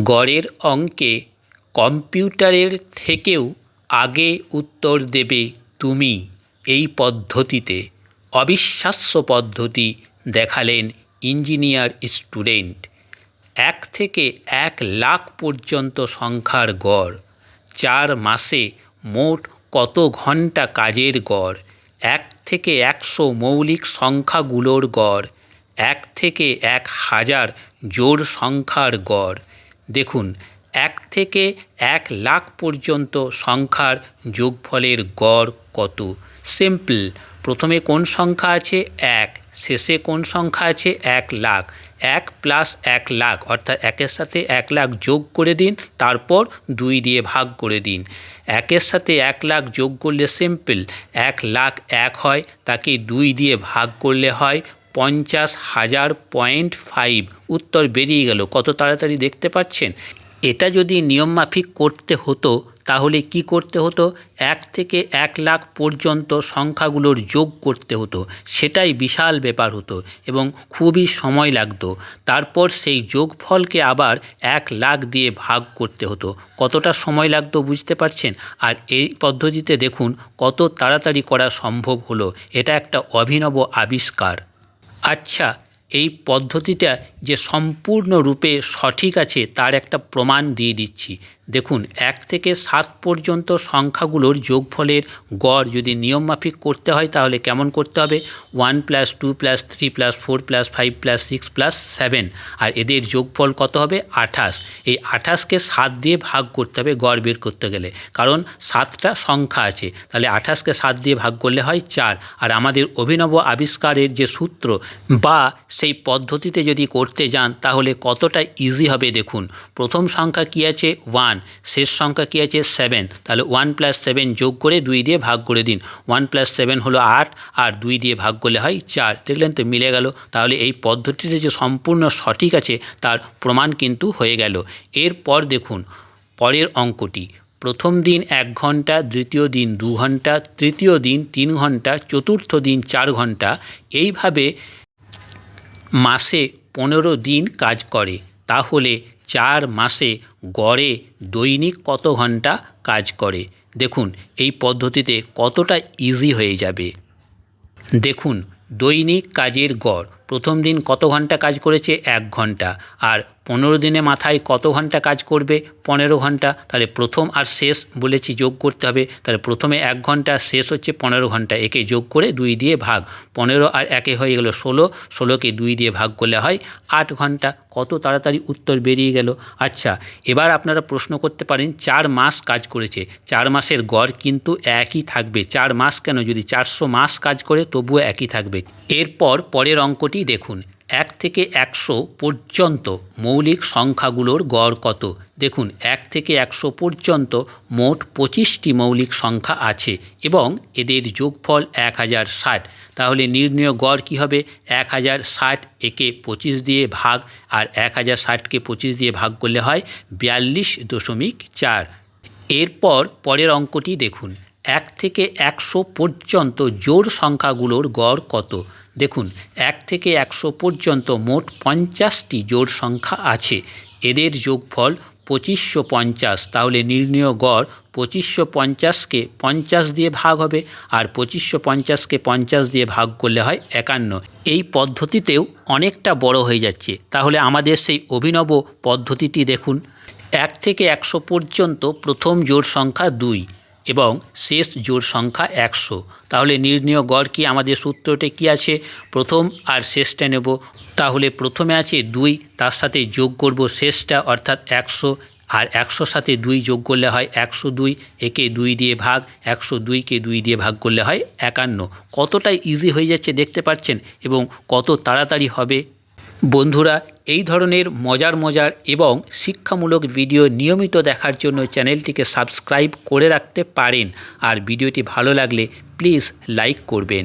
গড়ের অঙ্কে কম্পিউটারের থেকেও আগে উত্তর দেবে তুমি। এই পদ্ধতিতে অবিশ্বাস্য পদ্ধতি দেখালেন ইঞ্জিনিয়ার স্টুডেন্ট। এক থেকে এক লাখ পর্যন্ত সংখ্যার গড়, চার মাসে মোট কত ঘণ্টা কাজের গড়, এক থেকে একশো মৌলিক সংখ্যাগুলোর গড়, এক থেকে এক হাজার জোড় সংখ্যার গড় দেখুন, এক থেকে এক লাখ পর্যন্ত সংখ্যার যোগফলের গড় কত? সিম্পল, প্রথমে কোন সংখ্যা আছে? এক। শেষে কোন সংখ্যা আছে? এক লাখ। এক প্লাস এক লাখ, অর্থাৎ একের সাথে এক লাখ যোগ করে দিন, তারপর দুই দিয়ে ভাগ করে দিন। একের সাথে এক লাখ যোগ করলে সিম্পল, এক লাখ এক হয়, তাকে দুই দিয়ে ভাগ করলে হয় পঞ্চাশ হাজার পয়েন্ট ফাইভ উত্তর বেরিয়ে গেল। কত তাড়াতাড়ি দেখতে পাচ্ছেন? এটা যদি নিয়মমাফিক করতে হতো, তাহলে কি করতে হতো? এক থেকে এক লাখ পর্যন্ত সংখ্যাগুলোর যোগ করতে হতো। সেটাই বিশাল ব্যাপার হতো এবং খুবই সময় লাগতো। তারপর সেই যোগফলকে আবার এক লাখ দিয়ে ভাগ করতে হতো। কতটা সময় লাগতো বুঝতে পারছেন? আর এই পদ্ধতিতে দেখুন কত তাড়াতাড়ি করা সম্ভব হলো। এটা একটা অভিনব আবিষ্কার। আচ্ছা এই পদ্ধতিটা যে সম্পূর্ণরূপে সঠিক আছে তার একটা প্রমাণ দিয়ে দিচ্ছি। দেখুন, এক থেকে সাত পর্যন্ত সংখ্যাগুলোর যোগফলের গড় যদি নিয়মমাফিক করতে হয়, তাহলে কেমন করতে হবে? One plus two plus three plus four plus five plus six plus seven. আর এদের যোগফল কত হবে? আঠাশ। এই আঠাশকে সাত দিয়ে ভাগ করতে হবে গড় বের করতে গেলে। কারণ সাতটা সংখ্যা আছে। তাহলে আঠাশকে সাত দিয়ে ভাগ করলে হয় চার। আর আমাদের অভিনব আবিষ্কারের যে সূত্র বা সেই পদ্ধতিতে যদি করতে যান, তাহলে কতটা ইজি হবে দেখুন। প্রথম সংখ্যা কী আছে? ওয়ান শেষ সংখ্যা কী আছে? সেভেন তাহলে ওয়ান প্লাস সেভেন যোগ করে দুই দিয়ে ভাগ করে দিন। ওয়ান প্লাস সেভেন হলো আট, আর দুই দিয়ে ভাগ করলে হয় চার। দেখলেন তো মিলে গেল। তাহলে এই পদ্ধতিতে যে সম্পূর্ণ সঠিক আছে, তার প্রমাণ কিন্তু হয়ে গেল। এরপর দেখুন, পরের অঙ্কটি। প্রথম দিন এক ঘণ্টা, দ্বিতীয় দিন দু ঘণ্টা, তৃতীয় দিন তিন ঘণ্টা, চতুর্থ দিন চার ঘণ্টা। এইভাবে মাসে পনেরো দিন কাজ করে। তাহলে চার মাসে গড়ে দৈনিক কত ঘণ্টা কাজ করে? দেখুন, এই পদ্ধতিতে কতটা ইজি হয়ে যাবে। দেখুন, দৈনিক কাজের গড়, প্রথম দিন কত ঘণ্টা কাজ করেছে? এক ঘণ্টা। আর পনেরো দিনে মাথায় কত ঘণ্টা কাজ করবে? পনেরো ঘণ্টা। তাহলে প্রথম আর শেষ বলেছি যোগ করতে হবে। তাহলে প্রথমে এক ঘণ্টা, শেষ হচ্ছে পনেরো ঘণ্টা। একে যোগ করে দুই দিয়ে ভাগ। পনেরো আর একে হয়ে গেল ষোলো। ষোলোকে দুই দিয়ে ভাগ করলে হয় আট ঘণ্টা। কত তাড়াতাড়ি উত্তর বেরিয়ে গেল। আচ্ছা এবার আপনারা প্রশ্ন করতে পারেন, চার মাস কাজ করেছে। চার মাসের গড় কিন্তু একই থাকবে। চার মাস কেন? যদি চারশো মাস কাজ করে, তবুও একই থাকবে। এরপর পরের অঙ্কটি দেখুন। এক থেকে একশো পর্যন্ত মৌলিক সংখ্যাগুলোর গড় কত? দেখুন, এক থেকে একশো পর্যন্ত মোট পঁচিশটি মৌলিক সংখ্যা আছে এবং এদের যোগফল এক হাজার ষাট। তাহলে নির্ণয় গড় কী হবে? এক হাজার ষাট একে পঁচিশ দিয়ে ভাগ আর এক হাজার ষাটকে পঁচিশ দিয়ে ভাগ করলে হয় বিয়াল্লিশ দশমিক চার। এরপর পরের অঙ্কটি দেখুন। এক থেকে একশো পর্যন্ত জোড় সংখ্যাগুলোর গড় কত? দেখুন, এক থেকে একশো পর্যন্ত মোট পঞ্চাশটি জোড় সংখ্যা আছে। এদের যোগফল পঁচিশশো পঞ্চাশ। তাহলে নির্ণয় গড় পঁচিশশো পঞ্চাশকে পঞ্চাশ দিয়ে ভাগ হবে, আর পঁচিশশো পঞ্চাশকে পঞ্চাশ দিয়ে ভাগ করলে হয় একান্ন। এই পদ্ধতিতেও অনেকটা বড় হয়ে যাচ্ছে। তাহলে আমাদের সেই অভিনব পদ্ধতিটি দেখুন। এক থেকে একশো পর্যন্ত প্রথম জোড় সংখ্যা দুই। এবং শেষ জোড় সংখ্যা একশো। তাহলে নির্ণয় গড় কি? আমাদের সূত্রটি কি আছে? প্রথম আর শেষটা নেব। তাহলে প্রথমে আছে দুই, তার সাথে যোগ করব শেষটা, অর্থাৎ একশো। আর একশোর সাথে দুই যোগ করলে হয় একশো দুই, একে দুই দিয়ে ভাগ, একশো দুইকে দুই দিয়ে ভাগ করলে হয় একান্ন। কতটা ইজি হয়ে যাচ্ছে দেখতে পাচ্ছেন? এবং কত তাড়াতাড়ি হবে? বন্ধুরা, এই ধরনের মজার মজার এবং শিক্ষামূলক ভিডিও নিয়মিত দেখার জন্য চ্যানেলটিকে সাবস্ক্রাইব করে রাখতে পারেন। আর ভিডিওটি ভালো লাগলে প্লিজ লাইক করবেন।